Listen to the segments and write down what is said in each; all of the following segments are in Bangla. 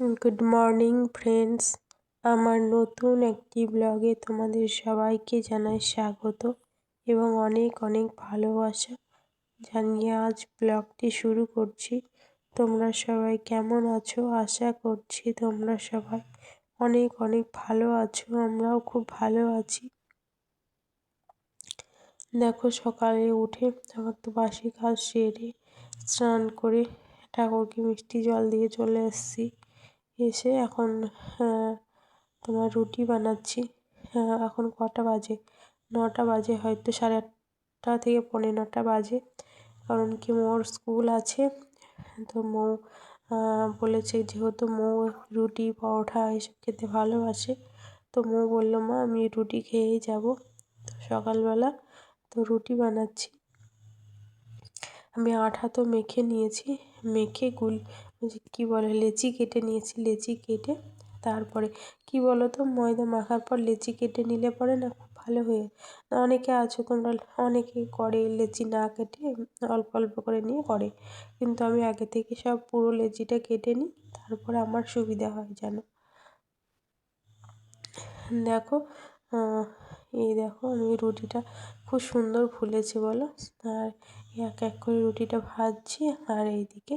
গুড মর্নিং ফ্রেন্ডস আমার নতুন একটি ব্লগে তোমাদের সবাইকে জানাই স্বাগত এবং অনেক অনেক ভালোবাসা। জানিয়ে আজ ব্লগটি শুরু করছি। তোমরা সবাই কেমন আছো? আশা করছি তোমরা সবাই অনেক অনেক ভালো আছো, আমরাও খুব ভালো আছি। দেখো সকালে উঠে আমার তো বাসি কাজ সেরে স্নান করে ঠাকুরকে মিষ্টি জল দিয়ে চলে এসেছি। এসে এখন তোমার রুটি বানাচ্ছি। এখন কটা বাজে? নটা বাজে, হয়তো সাড়ে আটটা থেকে পৌনে নটা বাজে। কারণ কি, মোর স্কুল আছে। তো মৌ বলেছে যেহেতু মৌ রুটি পরোটা এসব খেতে ভালোবাসে, তো মৌ বলল, মা, আমি রুটি খেয়েই যাব। তো সকালবেলা তো রুটি বানাচ্ছি। আমি আঠা তো মেখে নিয়েছি, মেখে গুল যে কী বলে, লেচি কেটে নিয়েছি, লেচি কেটে তারপরে কি বলো তো ময়দা মাখার পর লেচি কেটে নিলে পরে না খুব ভালো হয়ে অনেকে আছো তোমরা, অনেকে করে লেচি না কেটে অল্প অল্প করে নিয়ে করে। কিন্তু আমি আগে থেকে সব পুরো লেচিটা কেটে নিই, তারপরে আমার সুবিধা হয় যেন দেখো এই দেখো, আমি রুটিটা খুব সুন্দর ফুলেছে বলো। আর এক এক করে রুটিটা ভাজছি, আর এইদিকে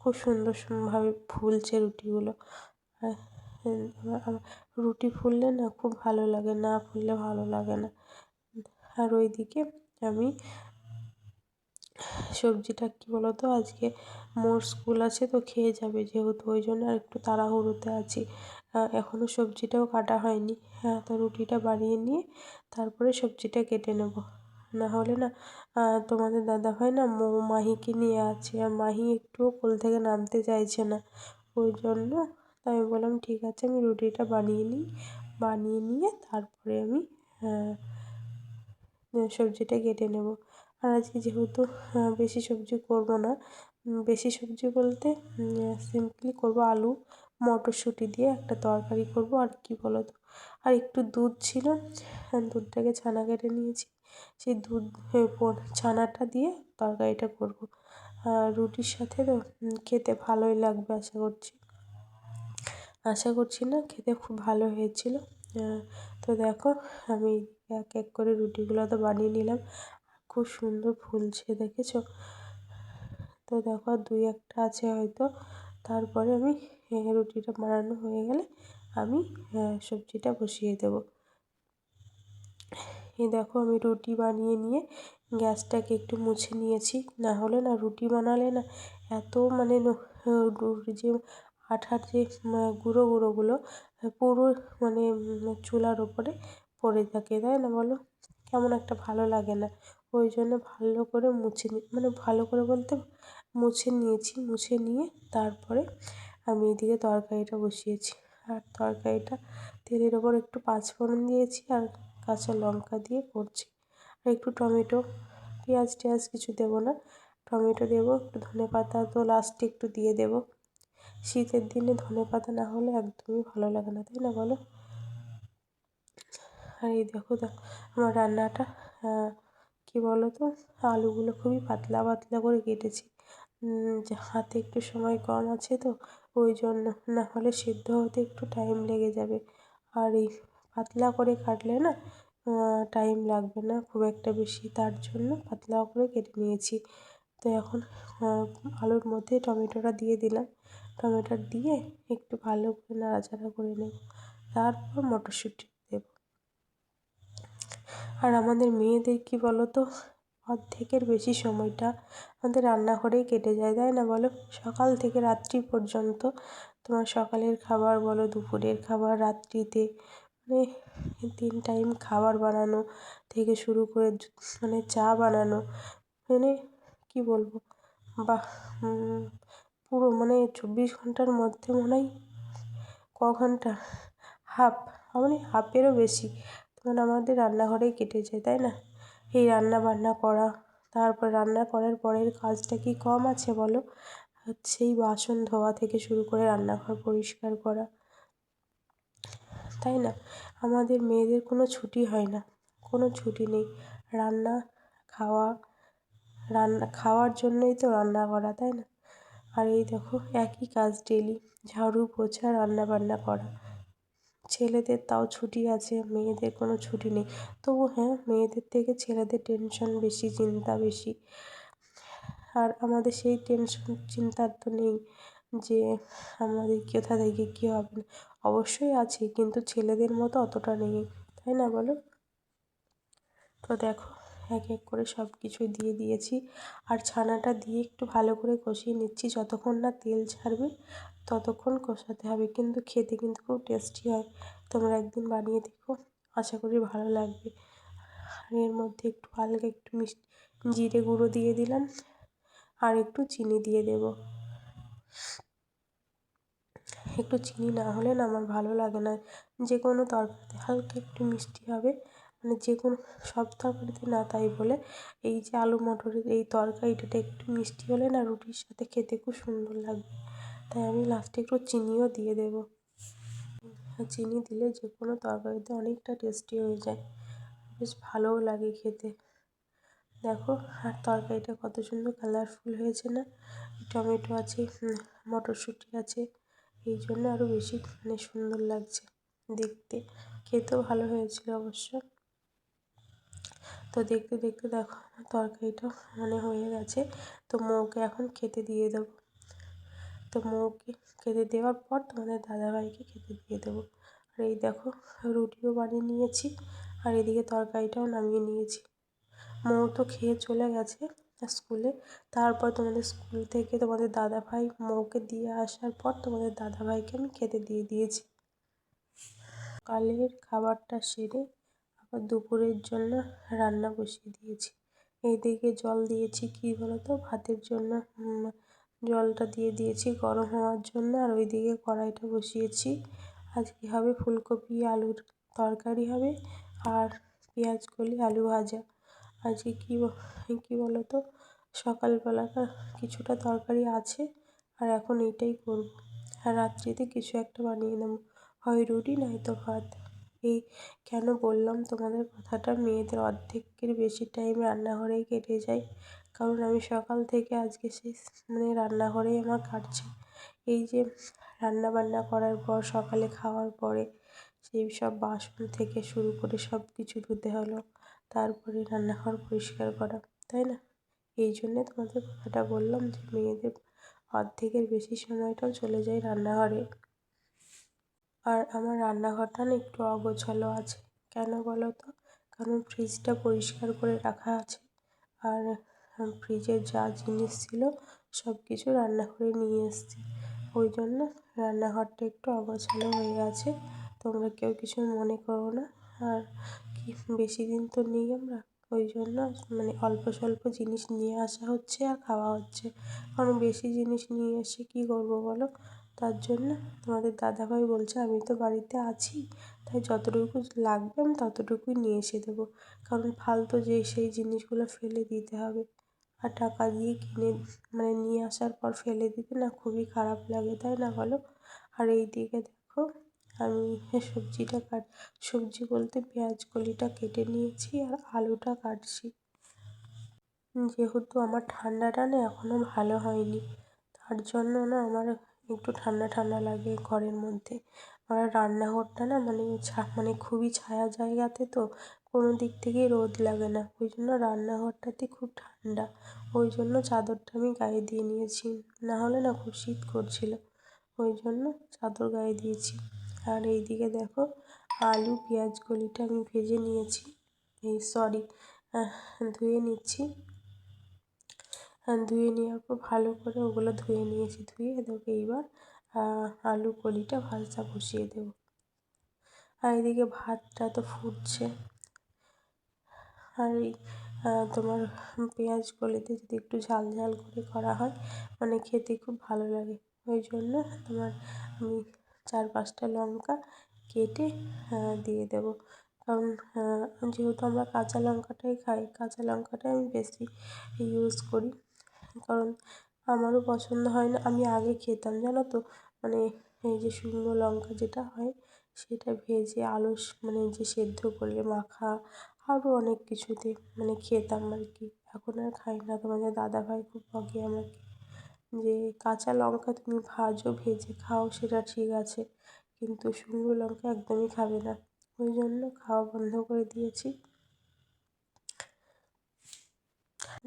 খুব সুন্দর ভাবে ফুলছে রুটিগুলো। রুটি ফুললে না খুব ভালো লাগে, না ফুললে ভালো লাগে না। আর ওইদিকে আমি সবজিটা কী বলো তো আজকে মোর স্কুল আছে তো খেয়ে যাবে যেহেতু, ওই জন্য আর একটু তাড়াহুড়োতে আছি। এখনও সবজিটাও কাটা হয়নি। হ্যাঁ তো রুটিটা বানিয়ে নিয়ে তারপরে সবজিটা কেটে নেব। না হলে না তোমাদের দাদা দাদাভাই না মৌ মাহিকে নিয়ে আছে আর মাহি একটুও কোল থেকে নামতে চাইছে না। ওই জন্য আমি বললাম, ঠিক আছে, আমি রুটিটা বানিয়ে নিই। বানিয়ে নিয়ে তারপরে আমি সবজিটা কেটে নেব। আর আজকে যেহেতু বেশি সবজি করব না বেশি সবজি বলতে সিম্পলি করব আলু, মটরশুঁটি দিয়ে একটা তরকারি করব। আর কি বলো তো? আর একটু দুধ ছিল, দুধটাকে ছানা কেটে নিয়েছি। সেই দুধ ছানাটা দিয়ে তরকারিটা করব। রুটির সাথে তো খেতে ভালোই লাগবে আশা করছি। আশা করছি না, খেতে খুব ভালো হয়েছিল। তো দেখো, আমি এক এক করে রুটিগুলো তো বানিয়ে নিলাম। খুব সুন্দর ফুলছে, দেখেছ? তো দেখো দুই একটা আছে হয়তো। তারপরে আমি রুটিটা বানানো হয়ে গেলে আমি সবজিটা বসিয়ে দেব। এই দেখো আমি রুটি বানিয়ে নিয়ে গ্যাসটাকে একটু মুছে নিয়েছি। না হলে না রুটি বানালে না এত মানে যে আঠার যে গুঁড়ো গুঁড়োগুলো পুরো মানে চুলার ওপরে পড়ে থাকে, তাই না বলো? কেমন একটা ভালো লাগে না। ওই জন্য ভালো করে মুছে নি মানে ভালো করে বলতে মুছে নিয়েছি, মুছে নিয়ে তারপরে আমি এদিকে তরকারিটা বসিয়েছি। আর তরকারিটা তেলের ওপর একটু পাঁচফোড়ন দিয়েছি আর কাঁচা লঙ্কা দিয়ে করছি। আর একটু টমেটো, পেঁয়াজ টেয়াজ কিছু দেবো না। টমেটো দেবো, একটু ধনে পাতা তো লাস্টে একটু দিয়ে দেবো। শীতের দিনে ধনে পাতা না হলে একদমই ভালো লাগে না, তাই না বলো? আর এই দেখো দেখো আমার রান্নাটা কী বলো তো আলুগুলো খুবই পাতলা পাতলা করে কেটেছি। যে হাতে একটু সময় কম আছে তো, ওই জন্য না হলে সিদ্ধ হতে একটু টাইম লেগে যাবে। আর এই পাতলা করে কাটলে না টাইম লাগবে না খুব একটা বেশি। তার জন্য পাতলা করে কেটে নিয়েছি। তো এখন আলুর মধ্যে টমেটোটা দিয়ে দিলাম। টমেটো দিয়ে একটু ভালো করে নাড়াচাড়া করে নেব। তারপর মটরশুঁটি দেব। আর আমাদের মেয়েদের কী বলো তো অর্ধেকের বেশি সময়টা আমাদের রান্নাঘরেই কেটে যায়, তাই না বলো? সকাল থেকে রাত্রি পর্যন্ত তোমার সকালের খাবার বলো, দুপুরের খাবার, রাত্রিতে মানে তিন টাইম খাবার বানানো থেকে শুরু করে মানে চা বানানো মানে কী বলব? বাহ পুরো মানে চব্বিশ ঘণ্টার মধ্যে মনে হয় ক ঘণ্টা হাফ মানে হাফেরও বেশি। তখন আমাদের রান্নাঘরেই কেটে যায়, তাই না? এই রান্না বান্না করা, তারপর রান্না করার পরের কাজটা কি কম আছে বলো? সেই বাসন ধোয়া থেকে শুরু করে রান্নাঘর পরিষ্কার করা। তাই না? আমাদের মেয়েদের কোনো ছুটি হয় না, কোনো ছুটি নেই। রান্না, খাওয়া, রান্না, খাওয়ার জন্যই তো রান্না করা, তাই না? আর এই দেখো, একই কাজ ডেলি ঝাড়ু, পোছা, রান্না বান্না করা। ছেলেদের তাও ছুটি আছে, মেয়েদের কোনো ছুটি নেই। তবু হ্যাঁ মেয়েদের থেকে ছেলেদের টেনশন বেশি, চিন্তা বেশি। আর আমাদের সেই টেনশন চিন্তার তো নেই। যে আমাদের কোথা থেকে কী হবে অবশ্যই আছে, কিন্তু ছেলেদের মতো অতটা নেই, তাই না বলো? তো দেখো, এক এক করে সব কিছু দিয়ে দিয়েছি, আর ছানাটা দিয়ে একটু ভালো করে কষিয়ে নিচ্ছি। যতক্ষণ না তেল ছাড়বে, ততক্ষণ কষাতে হবে, কিন্তু খেতে কিন্তু খুব টেস্টি হয়। তোমরা একদিন বানিয়ে দেখো, আশা করি ভালো লাগবে। আর এর মধ্যে একটু হালকা একটু মিষ্টি, জিরে গুঁড়ো দিয়ে দিলাম, আর একটু চিনি দিয়ে দেব। একটু চিনি না হলে না আমার ভালো লাগে না। যে কোনো তরকারিতে হালকা একটু মিষ্টি হবে। মানে যে কোনো সব তরকারিতে না তাই বলে। এই যে আলু মটরের এই তরকারিটাতে একটু মিষ্টি হলে না রুটির সাথে খেতে খুব সুন্দর লাগবে। তাই আমি লাস্টে একটু চিনিও দিয়ে দেবো। চিনি দিলে যে কোনো তরকারিতে অনেকটা টেস্টি হয়ে যায়। বেশ ভালোও লাগে খেতে। দেখো, আর তরকারিটা কত সুন্দর কালারফুল হয়েছে না? টমেটো আছে মটরশুঁটি আছে। এই জন্য আরও বেশি মানে সুন্দর লাগছে দেখতে। খেতেও ভালো হয়েছিল অবশ্য। তো দেখতে দেখতে দেখো তরকারিটা মানে হয়ে গেছে। তো মৌকে এখন খেতে দিয়ে দেবো। তো মৌকে খেতে দেওয়ার পর তোমাদের দাদাভাইকে খেতে দিয়ে দেবো। আর এই দেখো রুটিও বানিয়ে নিয়েছি। আর এদিকে তরকারিটাও নামিয়ে নিয়েছি। মৌ তো খেয়ে চলে গেছে। স্কুলে। তারপর তোমাদের স্কুল থেকে তোমাদের দাদাভাই মৌকে দিয়ে আসার পর তোমাদের দাদাভাইকে আমি খেতে দিয়ে দিয়েছি। কালের খাবারটা সেরে আবার দুপুরের জন্য রান্না বসিয়ে দিয়েছি। এইদিকে জল দিয়েছি, কী বলো তো ভাতের জন্য জলটা দিয়ে দিয়েছি গরম হওয়ার জন্য। আর ওইদিকে কড়াইটা বসিয়েছি। আজকে হবে? ফুলকপি, আলুর তরকারি হবে আর পেঁয়াজ কলি আলু ভাজা। আজকে কী কী বলো তো? সকালবেলাটা কিছুটা তরকারি আছে, আর এখন এইটাই করব। আর রাত্রিতে কিছু একটা বানিয়ে নেব। হয় রুটি নয়তো ভাত। এই কেন বললাম তোমাদের কথাটা? মেয়েদের অর্ধেকের বেশি টাইম রান্নাঘরেই কেটে যায়। কারণ আমি সকাল থেকে আজকে সেই মানে রান্নাঘরেই আমার কাটছে। এই যে রান্না বান্না করার পর, সকালে খাওয়ার পরে, সেই সব বাসন থেকে শুরু করে সব কিছু ধুতে হলো। তারপরে রান্নাঘর পরিষ্কার করা, তাই না? এই জন্যে তোমাদের কথাটা বললাম যে মেয়েদের অর্ধেকের বেশি সময়টাও চলে যায় রান্নাঘরে। আর আমার রান্নাঘরটা না একটু অগোছালো আছে। কেন বলো তো? কারণ ফ্রিজটা পরিষ্কার করে রাখা আছে। আর ফ্রিজে যা জিনিস ছিল সব কিছু রান্নাঘরে নিয়ে এসেছি। ওই জন্য রান্নাঘরটা একটু অগোছালো হয়ে আছে। তোমরা কেউ কিছু মনে করো না। আর বেশি দিন তো নেই আমরা। ওই জন্য মানে অল্প স্বল্প জিনিস নিয়ে আসা হচ্ছে আর খাওয়া হচ্ছে। কারণ বেশি জিনিস নিয়ে এসে কী করব বলো? তার জন্য তোমাদের দাদাভাই বলছে, আমি তো বাড়িতে আছি, তাই যতটুকু লাগবে আমি ততটুকুই নিয়ে এসে দেবো। কারণ ফালতু যে সেই জিনিসগুলো ফেলে দিতে হবে। আর টাকা দিয়ে কিনে মানে নিয়ে আসার পর ফেলে দিতে না খুবই খারাপ লাগে, তাই না বলো? আর এই দিকে দেখো আমি সবজিটা কাট, সবজি বলতে পেঁয়াজ কলিটা কেটে নিয়েছি আর আলুটা কাটছি। যেহেতু আমার ঠান্ডাটা না এখনও ভালো হয়নি, তার জন্য না আমার একটু ঠান্ডা ঠান্ডা লাগে ঘরের মধ্যে। আর রান্নাঘরটা না মানে ছা মানে খুবই ছায়া জায়গাতে তো কোনো দিক থেকেই রোদ লাগে না। ওই জন্য রান্নাঘরটাতে খুব ঠান্ডা, ওই জন্য চাদরটা আমি গায়ে দিয়ে নিয়েছি। না হলে না খুব শীত করছিল, ওই জন্য চাদর গায়ে দিয়েছি। আর এইদিকে দেখো আলু, পেঁয়াজ কলিটা আমি ভেজে নিয়েছি। এই সরি ধুয়ে নিচ্ছি। ধুয়ে নেওয়ার পর ভালো করে ওগুলো ধুয়ে নিয়েছি, ধুয়ে তোকে এইবার। আলু কলিটা ভাজা বসিয়ে দেবো। আর এদিকে ভাতটা তো ফুটছে। আর এই তোমার পেঁয়াজ কলিতে যদি একটু ঝাল ঝাল করে করা হয় মানে খেতে খুব ভালো লাগে। ওই জন্য তোমার আমি চার পাঁচটা লঙ্কা কেটে দিয়ে দেবো। কারণ যেহেতু আমরা কাঁচা লঙ্কাটাই খাই, কাঁচা লঙ্কাটাই আমি বেশি ইউজ করি। কারণ আমারও পছন্দ হয় না, আমি আগে খেতাম, জানো তো? মানে এই যে শুকনো লঙ্কা যেটা হয়, সেটা ভেজে আলু মানে যে সেদ্ধ করলে মাখা আরও অনেক কিছুতে মানে খেতাম আর কি। এখন আর খাই না, তোমাদের দাদাভাই খুব বকে আমাকে। যে কাঁচা লঙ্কা তুমি ভাজো, ভেজে খাও, সেটা ঠিক আছে। কিন্তু শুকনো লঙ্কা একদমই খাবে না। ওই জন্য খাওয়া বন্ধ করে দিয়েছি।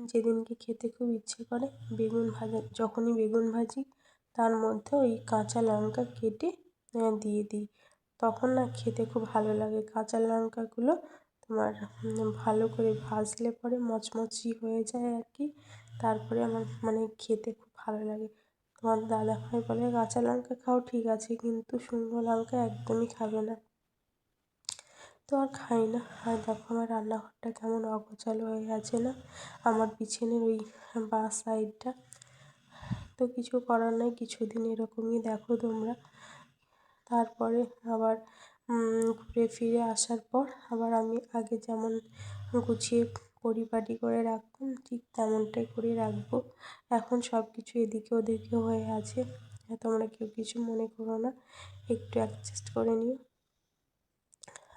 যেদিনকে খেতে খুব ইচ্ছে করে, বেগুন ভাজা, যখনই বেগুন ভাজি, তার মধ্যে ওই কাঁচা লঙ্কা কেটে দিয়ে দিই। তখন না খেতে খুব ভালো লাগে। কাঁচা লঙ্কাগুলো তোমার ভালো করে ভাজলে পরে মচমচি হয়ে যায় আর কি। তারপরে আমার মানে খেতে খুব ভালো লাগে। তোমার দাদাভাই বলে, কাঁচা লঙ্কা খাও, ঠিক আছে, কিন্তু শুকনো লঙ্কা একদমই খাবে না। তো আর খাই না। আর দেখো আমার রান্নাঘরটা কেমন অগোছালো হয়ে আছে না? আমার পিছনের ওই বাঁ সাইডটা। তো কিছু করার নেই, কিছুদিন এরকমই দেখো তোমরা। তারপরে আবার ঘুরে ফিরে আসার পর আবার আমি আগে যেমন গুছিয়ে পরিপাটি করে রাখতাম ঠিক তেমনটাই করে রাখব। এখন সব কিছু এদিকে ওদিকে হয়ে আছে। তোমরা কেউ কিছু মনে করো না, একটু অ্যাডজাস্ট করে নিও।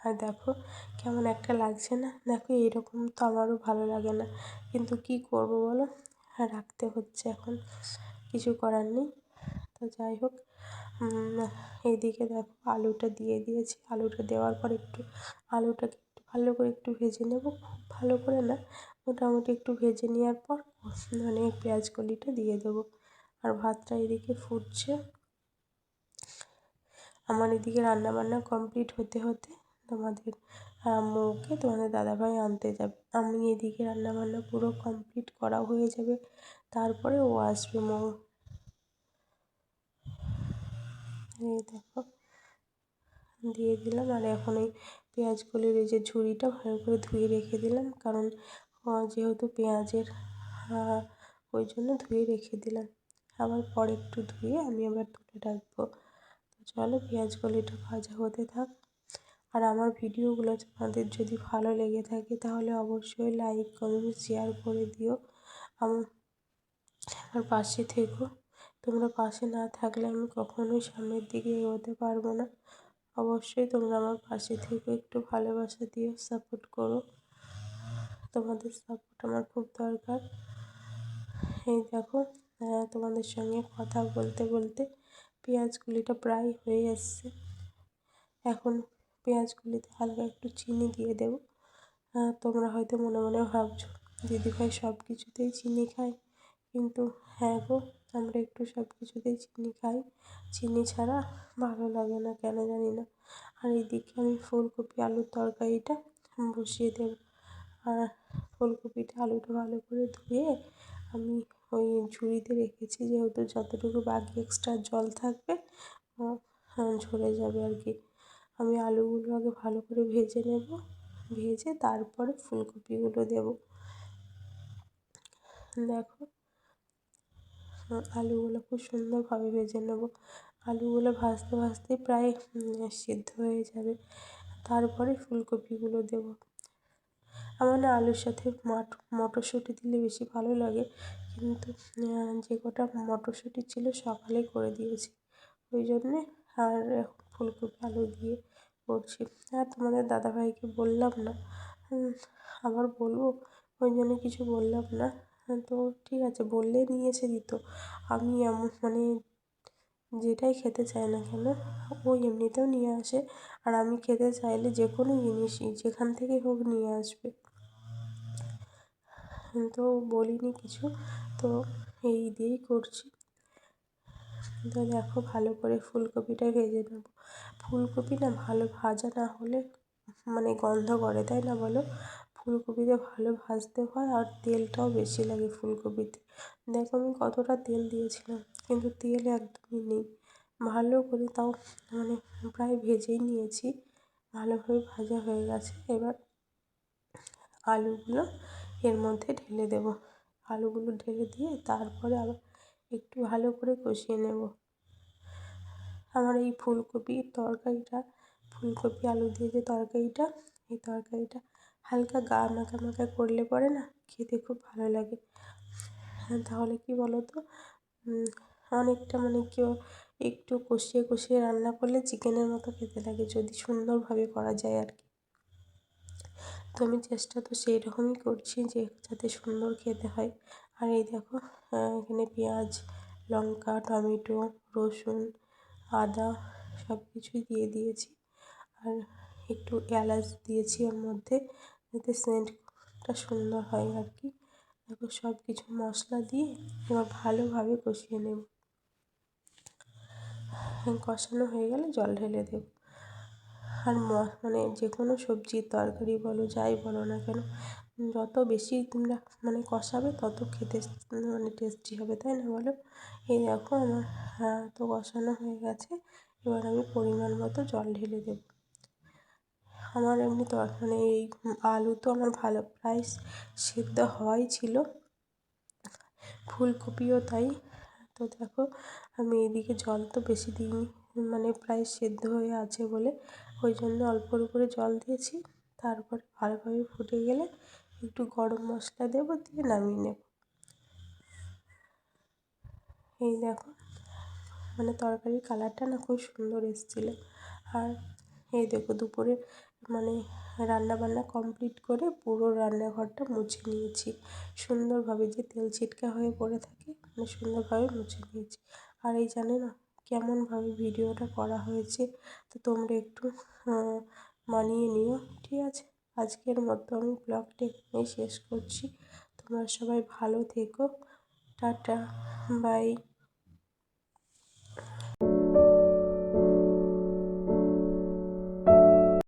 আর দেখো, কেমন একটা লাগছে না? দেখো, এরকম তো আমারও ভালো লাগে না। কিন্তু কী করব বলো? রাখতে হচ্ছে এখন, কিছু করার নেই। তো যাই হোক এইদিকে দেখো, আলুটা দিয়ে দিয়েছি। আলুটা দেওয়ার পর একটু আলুটাকে ভালো করে একটু ভেজে নেব, খুব ভালো করে না। মোটামুটি একটু ভেজে নেওয়ার পর মানে পেঁয়াজ কলিটা দিয়ে দেবো। আর ভাতটা এদিকে ফুটছে। আমার এদিকে রান্নাবান্না কমপ্লিট হতে হতে তোমাদের আম্মুকে, তোমাদের দাদাভাই আনতে যাবে। আমি এদিকে রান্নাবান্না পুরো কমপ্লিট করা হয়ে যাবে। তারপরে ও আসবে মৌ দেখো, দিয়ে দিলাম। আর এখন এই পেঁয়াজগুলির এই যে ঝুড়িটা ভালো করে ধুয়ে রেখে দিলাম। কারণ যেহেতু পেঁয়াজের ওই জন্য ধুয়ে রেখে দিলাম। আবার পরে একটু ধুয়ে আমি আবার তুলে রাখব। তো চলো পেঁয়াজ কলিটা ভাজা হতে থাক। আর আমার ভিডিওগুলো তোমাদের যদি ভালো লেগে থাকে তাহলে অবশ্যই লাইক, কমেন্ট, শেয়ার করে দিও। আমার পাশে থেকো। তোমরা পাশে না থাকলে আমি কখনোই সামনের দিকে এগোতে পারব না। অবশ্যই তোমরা আমার পাশে থেকে, একটু ভালোবাসা দিও সাপোর্ট করো। তোমাদের সাপোর্ট আমার খুব দরকার। এই দেখো তোমাদের সঙ্গে কথা বলতে বলতে পেঁয়াজগুলিটা প্রায় হয়ে এসছে। এখন পেঁয়াজগুলিতে হালকা একটু চিনি দিয়ে দেবো। তোমরা হয়তো মনে মনে ভাবছ, দিদিভাই সব কিছুতেই চিনি খায়। কিন্তু হ্যাঁ গো আমরা একটু সব কিছুতেই চিনি খাই। চিনি ছাড়া ভালো লাগে না, কেন জানি না। আর এদিকে আমি ফুলকপি আলুর তরকারিটা বসিয়ে দেব। আর ফুলকপিটা আলুটা ভালো করে ধুয়ে আমি ওই ঝুড়িতে রেখেছি, যেহেতু যতটুকু বাকি এক্সট্রা জল থাকবে ঝরে যাবে আর কি। আমি আলুগুলো আগে ভালো করে ভেজে নেব। ভেজে তারপরে ফুলকপিগুলো দেবো। দেখো আলুগুলো খুব সুন্দরভাবে ভেজে নেব। আলুগুলো ভাজতে ভাজতে প্রায় সিদ্ধ হয়ে যাবে। তারপরে ফুলকপিগুলো দেবো। আমার না আলুর সাথে মট, মটরশুঁটি দিলে বেশি ভালো লাগে। কিন্তু যে কটা মটরশুঁটি ছিল সকালে করে দিয়েছি। ওই জন্যে আর ফুলকপি, আলু দিয়ে করছি। আর তোমাদের দাদাভাইকে বললাম না। আবার বলব? ওই জন্য কিছু বললাম না। তো ঠিক আছে, বললে নিয়ে এসে দিত। আমি এমন মানে যেটাই খেতে চাই না কেন, ও এমনিতেও নিয়ে আসে। আর আমি খেতে চাইলে যে কোনো জিনিসই, যেখান থেকেই হোক নিয়ে আসবে। তো বলিনি কিছু, তো এই দিয়েই করছি। তো দেখো, ভালো করে ফুলকপিটা ভেজে নেব। ফুলকপি না ভালো ভাজা না হলে মানে গন্ধ করে, তাই না বলো? ফুলকপিতে ভালো ভাজতে হয় আর তেলটাও বেশি লাগে ফুলকপিতে। দেখো আমি কতটা তেল দিয়েছিলাম, কিন্তু তেল একদমই নেই। ভালো করে তাও মানে প্রায় ভেজেই নিয়েছি, ভালোভাবে ভাজা হয়ে গেছে। এবার আলুগুলো এর মধ্যে ঢেলে দেবো। আলুগুলো ঢেলে দিয়ে তারপরে আবার একটু ভালো করে কষিয়ে নেব। আমার এই ফুলকপির তরকারিটা, ফুলকপি আলু দিয়ে যে তরকারিটা, এই তরকারিটা হালকা গা মাখা মাখা করলে পরে না খেতে খুব ভালো লাগে। হ্যাঁ তাহলে কি বলো তো অনেকটা মানে কেউ একটু কষিয়ে কষিয়ে রান্না করলে চিকেনের মতো খেতে লাগে যদি সুন্দরভাবে করা যায় আর কি। তো আমি চেষ্টা তো সেই রকমই করছি যে যাতে সুন্দর খেতে হয়। আর এই দেখো এখানে পেঁয়াজ, লঙ্কা, টমেটো, রসুন, আদা সব কিছুই দিয়ে দিয়েছি। আর একটু এলাচ দিয়েছি ওর মধ্যে। যাতে সেন্টটা সুন্দর হয় আর কি। তারপর সব কিছু মশলা দিয়ে এবার ভালোভাবে কষিয়ে নেব। কষানো হয়ে গেলে জল ঢেলে দেব। আর মানে যে কোনো সবজি তরকারি বলো, যাই বলো না কেন, যত বেশি তোমরা মানে কষাবে তত খেতে মানে টেস্টি হবে, তাই না বলো? এই দেখো আমার হ্যাঁ তো কষানো হয়ে গেছে। এবার আমি পরিমাণ মতো জল ঢেলে দেব। আমার এমনি তর মানে এই আলু তো আমার ভালো, প্রায় সেদ্ধ হওয়াই ছিল। ফুলকপিও তাই। তো দেখো, আমি এইদিকে জল তো বেশি দিইনি মানে প্রায় সেদ্ধ হয়ে আছে বলে। ওই জন্য অল্পর উপরে জল দিয়েছি, তারপর ভালোভাবে ফুটে গেলে একটু গরম মশলা দেবো, দিয়ে নামিয়ে নেব। এই দেখো মানে তরকারির কালারটা না খুব সুন্দর এসেছিল। আর এই দেখো দুপুরে মানে রান্না বান্না কমপ্লিট করে পুরো রান্নাঘরটা মুছে নিয়েছি। সুন্দরভাবে যে তেল ছিটকা হয়ে পড়ে থাকে মানে সুন্দরভাবে মুছে নিয়েছি। আর এই জানে না, কেমনভাবে ভিডিওটা করা হয়েছে, তো তোমরা একটু মানিয়ে নিও, ঠিক আছে? আজকের মতো আমি ব্লগটা এখানেই শেষ করছি। তোমরা সবাই ভালো থেকো। Tata bye